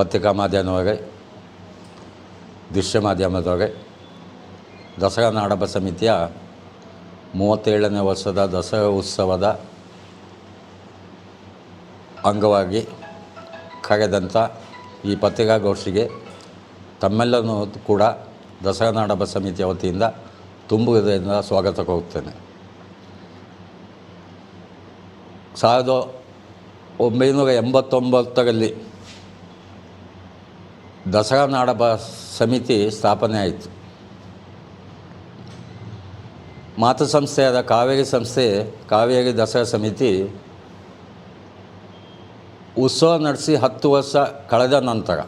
ಪತ್ರಿಕಾ ಮಾಧ್ಯಮದೊಳಗೆ ದೃಶ್ಯ ಮಾಧ್ಯಮದೊಳಗೆ ದಸರಾ ನಾಡಹಬ್ಬ ಸಮಿತಿಯ ಮೂವತ್ತೇಳನೇ ವರ್ಷದ ದಸರಾ ಉತ್ಸವದ ಅಂಗವಾಗಿ ಕರೆದಂಥ ಈ ಪತ್ರಿಕಾಗೋಷ್ಠಿಗೆ ತಮ್ಮೆಲ್ಲನೂ ಕೂಡ ದಸರಾ ನಾಡಹಬ್ಬ ಸಮಿತಿಯ ವತಿಯಿಂದ ತುಂಬು ಹೃದಯದಿಂದ ಸ್ವಾಗತ ಕೋರುತ್ತೇನೆ. ಸಾವಿರದ ಒಂಬೈನೂರ ಎಂಬತ್ತೊಂಬತ್ತರಲ್ಲಿ ದಸರಾ ನಾಡಹಬ್ಬ ಸಮಿತಿ ಸ್ಥಾಪನೆ ಆಯಿತು. ಮಾತೃ ಸಂಸ್ಥೆಯಾದ ಕಾವೇರಿ ಸಂಸ್ಥೆ, ಕಾವೇರಿ ದಸರಾ ಸಮಿತಿ ಉತ್ಸವ ನಡೆಸಿ ಹತ್ತು ವರ್ಷ ಕಳೆದ ನಂತರ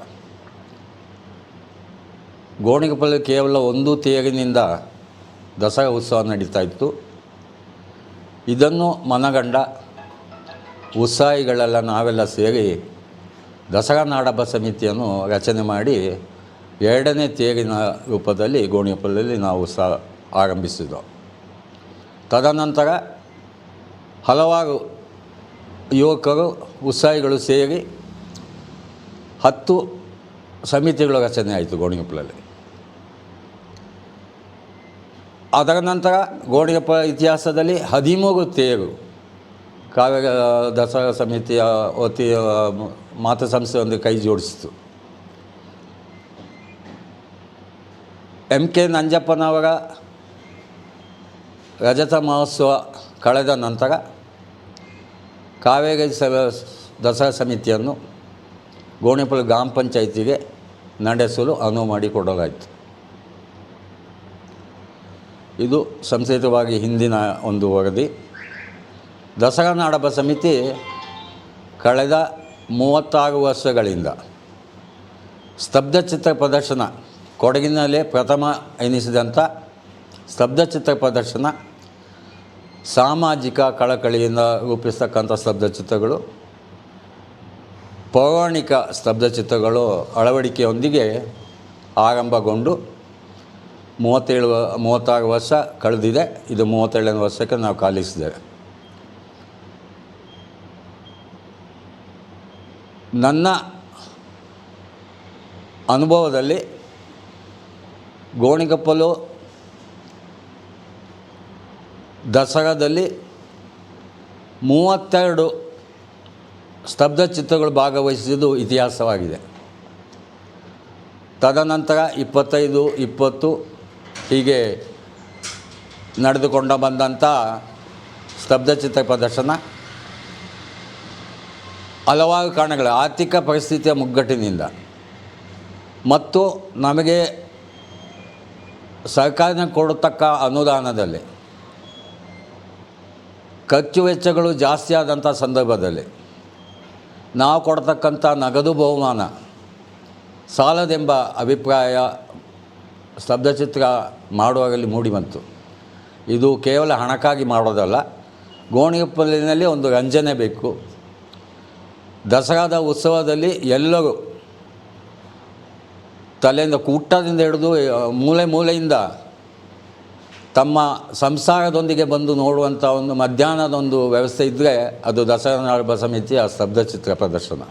ಗೋಣಿಕಪಲ್ಲಿ ಕೇವಲ ಒಂದು ತೇರಿನಿಂದ ದಸರಾ ಉತ್ಸವ ನಡೀತಾ ಇತ್ತು. ಇದನ್ನು ಮನಗಂಡ ಉತ್ಸಾಹಿಗಳೆಲ್ಲ ನಾವೆಲ್ಲ ಸೇರಿ ದಸರಾ ಸಮಿತಿಯನ್ನು ರಚನೆ ಮಾಡಿ ಎರಡನೇ ತೇರಿನ ರೂಪದಲ್ಲಿ ಗೋಣಿಪಲ್ಲಿ ನಾವು ಸ ಆರಂಭಿಸಿದ್ದು ತದನಂತರ ಹಲವಾರು ಯುವಕರು, ಉತ್ಸಾಹಿಗಳು ಸೇರಿ ಹತ್ತು ಸಮಿತಿಗಳು ರಚನೆ ಆಯಿತು ಗೋಣಿಗೊಪ್ಪಲಲ್ಲಿ ಅದರ ನಂತರ ಗೋಣಿಯಪ್ಪ ಇತಿಹಾಸದಲ್ಲಿ ಹದಿಮೂರು ತೇರು ಕಾವ್ಯ ದಸರಾ ಸಮಿತಿಯ ವತಿ ಮಾತೃ ಸಂಸ್ಥೆ ಒಂದು ಕೈ ಜೋಡಿಸಿತು. ಎಂ ಕೆ ನಂಜಪ್ಪನವರ ರಜತ ಮಹೋತ್ಸವ ಕಳೆದ ನಂತರ ಕಾವೇರಿ ಸ ದಸರಾ ಸಮಿತಿಯನ್ನು ಗೋಣಿಪುರ ಗ್ರಾಮ ಪಂಚಾಯಿತಿಗೆ ನಡೆಸಲು ಅನುವು ಮಾಡಿಕೊಡಲಾಯಿತು. ಇದು ಸಂಸ್ಕೃತವಾಗಿ ಹಿಂದಿನ ಒಂದು ವರದಿ. ದಸರಾ ನಾಡಬ ಸಮಿತಿ ಕಳೆದ ಮೂವತ್ತಾರು ವರ್ಷಗಳಿಂದ ಸ್ತಬ್ಧಚಿತ್ರ ಪ್ರದರ್ಶನ ಕೊಡಗಿನಲ್ಲೇ ಪ್ರಥಮ ಎನಿಸಿದಂಥ ಸ್ತಬ್ಧಚಿತ್ರ ಪ್ರದರ್ಶನ ಸಾಮಾಜಿಕ ಕಳಕಳಿಯಿಂದ ರೂಪಿಸ್ತಕ್ಕಂಥ ಸ್ತಬ್ಧಚಿತ್ರಗಳು ಪೌರಾಣಿಕ ಸ್ತಬ್ಧ ಚಿತ್ರಗಳು ಅಳವಡಿಕೆಯೊಂದಿಗೆ ಆರಂಭಗೊಂಡು ಮೂವತ್ತೇಳು, ಮೂವತ್ತಾರು ವರ್ಷ ಕಳೆದಿದೆ. ಇದು ಮೂವತ್ತೇಳನೇ ವರ್ಷಕ್ಕೆ ನಾವು ಕಾಲಿಸಿದ್ದೇವೆ ನನ್ನ ಅನುಭವದಲ್ಲಿ ಗೋಣಿಗಪ್ಪಲು ದಸರಾದಲ್ಲಿ ಮೂವತ್ತೆರಡು ಸ್ತಬ್ಧಚಿತ್ರಗಳು ಭಾಗವಹಿಸಿದ್ದು ಇತಿಹಾಸವಾಗಿದೆ. ತದನಂತರ ಇಪ್ಪತ್ತೈದು, ಇಪ್ಪತ್ತು ಹೀಗೆ ನಡೆದುಕೊಂಡು ಬಂದಂಥ ಸ್ತಬ್ಧಚಿತ್ರ ಪ್ರದರ್ಶನ ಹಲವಾರು ಕಾರಣಗಳು ಆರ್ಥಿಕ ಪರಿಸ್ಥಿತಿಯ ಮುಗ್ಗಟ್ಟಿನಿಂದ. ಮತ್ತು ನಮಗೆ ಸರ್ಕಾರ ಕೊಡತಕ್ಕ ಅನುದಾನದಲ್ಲಿ ಖರ್ಚು ವೆಚ್ಚಗಳು ಜಾಸ್ತಿ ಆದಂಥ ಸಂದರ್ಭದಲ್ಲಿ ನಾವು ಕೊಡತಕ್ಕಂಥ ನಗದು ಬಹುಮಾನ ಸಾಲದೆಂಬ ಅಭಿಪ್ರಾಯ ಸ್ತಬ್ಧಚಿತ್ರ ಮಾಡುವಾಗಲಿ ಮೂಡಿಬಂತು ಇದು ಕೇವಲ ಹಣಕ್ಕಾಗಿ ಮಾಡೋದಲ್ಲ ಗೋಣಿಗೊಪ್ಪಲಿನಲ್ಲಿ ಒಂದು ರಂಜನೆ ಬೇಕು. ದಸರಾದ ಉತ್ಸವದಲ್ಲಿ ಎಲ್ಲರೂ ತಲೆಯಿಂದ ಕೂಟದಿಂದ ಹಿಡಿದು ಮೂಲೆ ಮೂಲೆಯಿಂದ ತಮ್ಮ ಸಂಸಾರದೊಂದಿಗೆ ಬಂದು ನೋಡುವಂಥ ಒಂದು ಮಧ್ಯಾಹ್ನದ ಒಂದು ವ್ಯವಸ್ಥೆ ಇದ್ದರೆ ಅದು ದಸರಾ ನಾಡಬ ಸಮಿತಿಯ ಸ್ತಬ್ಧಚಿತ್ರ ಪ್ರದರ್ಶನ.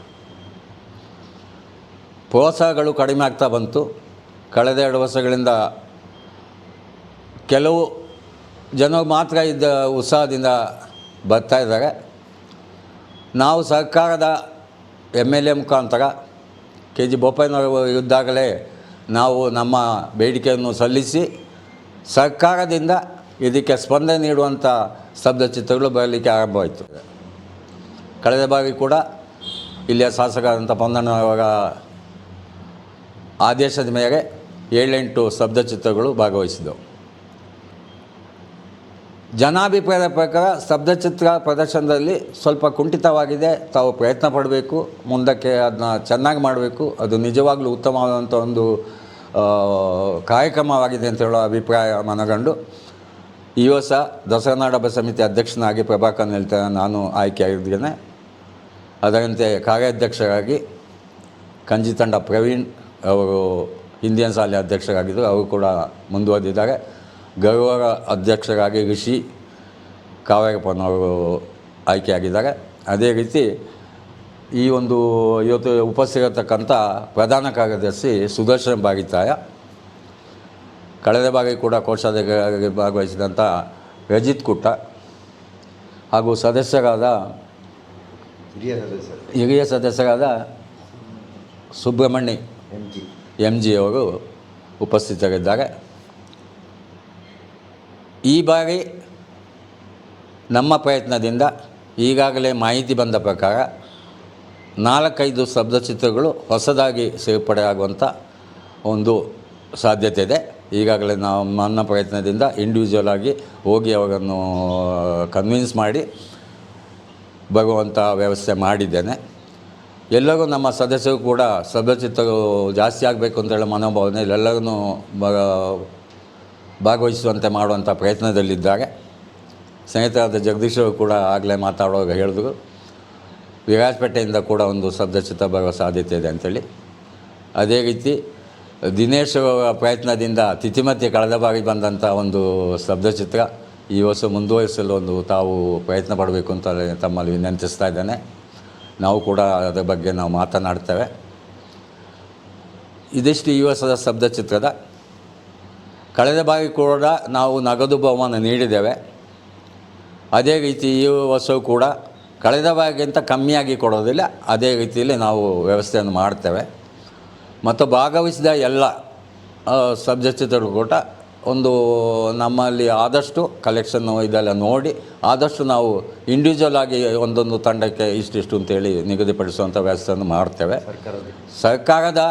ಪ್ರೋತ್ಸಾಹಗಳು ಕಡಿಮೆ ಆಗ್ತಾ ಬಂತು. ಕಳೆದ ಎರಡು ವರ್ಷಗಳಿಂದ ಕೆಲವು ಜನರು ಮಾತ್ರ ಇದ್ದ ಉತ್ಸಾಹದಿಂದ ಬರ್ತಾ ಇದ್ದಾರೆ. ನಾವು ಸರ್ಕಾರದ ಎಂ ಎಲ್ ಎ ಮುಖಾಂತರ ಕೆ ಜಿ ಬೋಪಯ್ಯನವರು ಇದ್ದಾಗಲೇ ನಾವು ನಮ್ಮ ಬೇಡಿಕೆಯನ್ನು ಸಲ್ಲಿಸಿ ಸರ್ಕಾರದಿಂದ ಇದಕ್ಕೆ ಸ್ಪಂದನೆ ನೀಡುವಂಥ ಸ್ತಬ್ಧಚಿತ್ರಗಳು ಬರಲಿಕ್ಕೆ ಆರಂಭವಾಯಿತು. ಕಳೆದ ಬಾರಿ ಕೂಡ ಇಲ್ಲಿಯ ಶಾಸಕರಾದಂಥ ಪಂದಣ್ಣವರ ಆದೇಶದ ಮೇಲೆ ಏಳೆಂಟು ಸ್ತಬ್ಧಚಿತ್ರಗಳು ಭಾಗವಹಿಸಿದವು ಜನಾಭಿಪ್ರಾಯದ ಪ್ರಕಾರ ಸ್ತಬ್ಧಚಿತ್ರ ಪ್ರದರ್ಶನದಲ್ಲಿ ಸ್ವಲ್ಪ ಕುಂಠಿತವಾಗಿದೆ. ತಾವು ಪ್ರಯತ್ನ ಪಡಬೇಕು, ಮುಂದಕ್ಕೆ ಅದನ್ನ ಚೆನ್ನಾಗಿ ಮಾಡಬೇಕು. ಅದು ನಿಜವಾಗಲೂ ಉತ್ತಮವಾದಂಥ ಒಂದು ಕಾರ್ಯಕ್ರಮವಾಗಿದೆ ಅಂತ ಹೇಳೋ ಅಭಿಪ್ರಾಯ ಮನಗಂಡು. ಈ ವರ್ಷ ದಸರಾ ನಾಡಹಬ್ಬ ಸಮಿತಿ ಅಧ್ಯಕ್ಷನಾಗಿ ಪ್ರಭಾಕರ್ ನಿಲ್ತ ನಾನು ಆಯ್ಕೆಯಾಗಿದ್ದೇನೆ ಅದರಂತೆ ಕಾರ್ಯಾಧ್ಯಕ್ಷರಾಗಿ ಕಂಜಿತಂಡ ಪ್ರವೀಣ್ ಅವರು, ಹಿಂದಿನ ಶಾಲೆ ಅಧ್ಯಕ್ಷರಾಗಿದ್ದರು. ಅವರು ಕೂಡ ಮುಂದುವರೆದಿದ್ದಾರೆ. ಗೌರವ ಅಧ್ಯಕ್ಷರಾಗಿ ಋಷಿ ಕಾವ್ಯಪ್ಪನವರು ಆಯ್ಕೆಯಾಗಿದ್ದಾರೆ. ಅದೇ ರೀತಿ ಈ ಒಂದು ಇವತ್ತು ಉಪಸ್ಥಿರತಕ್ಕಂಥ ಪ್ರಧಾನ ಕಾರ್ಯದರ್ಶಿ ಸುದರ್ಶನ್ ಬಾಗಿತಾಯ ಕಳೆದ ಬಾರಿ ಕೂಡ ಕೋಶಾಧಿಕಾರಿ ಭಾಗವಹಿಸಿದಂಥ ರಜಿತ್ ಕುಟ್ಟ ಹಾಗೂ ಸದಸ್ಯರಾದ ಹಿರಿಯ ಸದಸ್ಯರು ಹಿರಿಯ ಸದಸ್ಯರಾದ Subrahmanya M G. M G ಅವರು ಉಪಸ್ಥಿತರಿದ್ದಾರೆ. ಈ ಬಾರಿ ನಮ್ಮ ಪ್ರಯತ್ನದಿಂದ ಈಗಾಗಲೇ ಮಾಹಿತಿ ಬಂದ ಪ್ರಕಾರ ನಾಲ್ಕೈದು ಶಬ್ದಚಿತ್ರಗಳು ಹೊಸದಾಗಿ ಸೇರ್ಪಡೆಯಾಗುವಂಥ ಒಂದು ಸಾಧ್ಯತೆ ಇದೆ. ಈಗಾಗಲೇ ನಾವು ನನ್ನ ಪ್ರಯತ್ನದಿಂದ ಇಂಡಿವಿಜುವಲ್ ಆಗಿ ಹೋಗಿ ಅವರನ್ನು ಕನ್ವಿನ್ಸ್ ಮಾಡಿ ಬರುವಂಥ ವ್ಯವಸ್ಥೆ ಮಾಡಿದ್ದೇನೆ. ಎಲ್ಲರೂ ನಮ್ಮ ಸದಸ್ಯರು ಕೂಡ ಶಬ್ದಚಿತ್ರಗಳು ಜಾಸ್ತಿ ಆಗಬೇಕು ಅಂತೇಳಿ ಮನೋಭಾವನೆ ಎಲ್ಲರನ್ನೂ ಭಾಗವಹಿಸುವಂತೆ ಮಾಡುವಂಥ ಪ್ರಯತ್ನದಲ್ಲಿದ್ದಾರೆ. ಸ್ನೇಹಿತರಾದ ಜಗದೀಶ್ ಕೂಡ ಆಗಲೇ ಮಾತಾಡುವಾಗ ಹೇಳಿದ್ರು. ವಿರಾಜಪೇಟೆಯಿಂದ ಕೂಡ ಒಂದು ಶಬ್ದಚಿತ್ರ ಬರುವ ಸಾಧ್ಯತೆ ಇದೆ ಅಂಥೇಳಿ ಅದೇ ರೀತಿ ದಿನೇಶ್ ಅವರ ಪ್ರಯತ್ನದಿಂದ ತಿಥಿಮತಿ ಕಳೆದ ಬಾರಿ ಬಂದಂಥ ಒಂದು ಶಬ್ದಚಿತ್ರ ಈ ವರ್ಷ ಮುಂದುವರಿಸಲು ಒಂದು ತಾವು ಪ್ರಯತ್ನ ಪಡಬೇಕು ಅಂತ ತಮ್ಮಲ್ಲಿ ವಿನಂತಿಸ್ತಾ ಇದ್ದೇನೆ. ನಾವು ಕೂಡ ಅದರ ಬಗ್ಗೆ ನಾವು ಮಾತನಾಡ್ತೇವೆ. ಇದಿಷ್ಟು ಈ ವರ್ಷದ ಶಬ್ದಚಿತ್ರದ ಕಳೆದ ಬಾರಿ ಕೂಡ ನಾವು ನಗದು ಬಹುಮಾನ ನೀಡಿದ್ದೇವೆ. ಅದೇ ರೀತಿ ಈ ವರ್ಷವೂ ಕೂಡ ಕಳೆದ ಬಾರಿಗಿಂತ ಕಮ್ಮಿಯಾಗಿ ಕೊಡೋದಿಲ್ಲ ಅದೇ ರೀತಿಯಲ್ಲಿ ನಾವು ವ್ಯವಸ್ಥೆಯನ್ನು ಮಾಡ್ತೇವೆ. ಮತ್ತು ಭಾಗವಹಿಸಿದ ಎಲ್ಲ ಸಬ್ಜೆಕ್ಟ್ಗಳು ಕೂಡ ಒಂದು ನಮ್ಮಲ್ಲಿ ಆದಷ್ಟು ಕಲೆಕ್ಷನ್ ಇದೆಲ್ಲ ನೋಡಿ ಆದಷ್ಟು ನಾವು ಇಂಡಿವಿಜುವಲ್ ಆಗಿ ಒಂದೊಂದು ತಂಡಕ್ಕೆ ಇಷ್ಟಿಷ್ಟು ಅಂತೇಳಿ ನಿಗದಿಪಡಿಸುವಂಥ ವ್ಯವಸ್ಥೆಯನ್ನು ಮಾಡ್ತೇವೆ. ಸರ್ಕಾರದ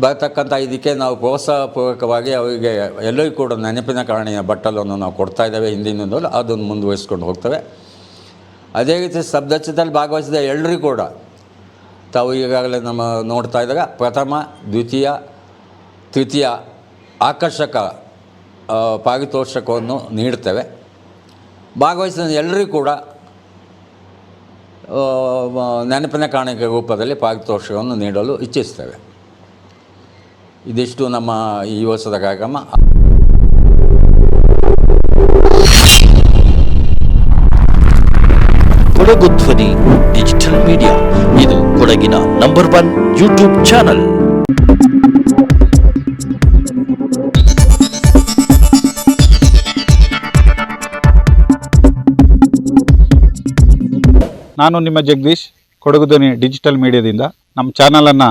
ಬರ್ತಕ್ಕಂಥ ಇದಕ್ಕೆ ನಾವು ಪ್ರೋತ್ಸಾಹಪೂರ್ವಕವಾಗಿ ಅವರಿಗೆ ಎಲ್ಲರಿಗೂ ಕೂಡ ನೆನಪಿನ ಕಾರಣಿಯ ಬಟ್ಟಲನ್ನು ನಾವು ಕೊಡ್ತಾ ಇದ್ದೇವೆ. ಹಿಂದಿನಿಂದಲೂ ಅದನ್ನು ಮುಂದುವರಿಸ್ಕೊಂಡು ಹೋಗ್ತೇವೆ. ಅದೇ ರೀತಿ ಶಬ್ದಚಿತ್ರದಲ್ಲಿ ಭಾಗವಹಿಸಿದ ಎಲ್ಲರಿಗೂ ಕೂಡ ತಾವು ಈಗಾಗಲೇ ನಮ್ಮ ನೋಡ್ತಾ ಇದ್ದಾಗ ಪ್ರಥಮ, ದ್ವಿತೀಯ, ತೃತೀಯ ಆಕರ್ಷಕ ಪಾರಿತೋಷಕವನ್ನು ನೀಡ್ತೇವೆ. ಭಾಗವಹಿಸಿದ ಎಲ್ಲರಿಗೂ ಕೂಡ ನೆನಪಿನ ಕಾಣಿಕೆ ರೂಪದಲ್ಲಿ ಪಾರಿತೋಷಕವನ್ನು ನೀಡಲು ಇಚ್ಛಿಸ್ತೇವೆ. ಇದಿಷ್ಟು ನಮ್ಮ ಈ ವರ್ಷದ ಕಾರ್ಯಕ್ರಮ. ಕೊಡಗು ಧ್ವನಿ ಡಿಜಿಟಲ್ ಮೀಡಿಯಾ. ಇದು ಕೊಡಗಿನ ನಂಬರ್ ಒನ್ ಯೂಟ್ಯೂಬ್ ಚಾನಲ್. ನಾನು ನಿಮ್ಮ ಜಗದೀಶ್ ಕೊಡಗು ಧ್ವನಿ ಡಿಜಿಟಲ್ ಮೀಡಿಯಾದಿಂದ. ನಮ್ಮ ಚಾನಲನ್ನು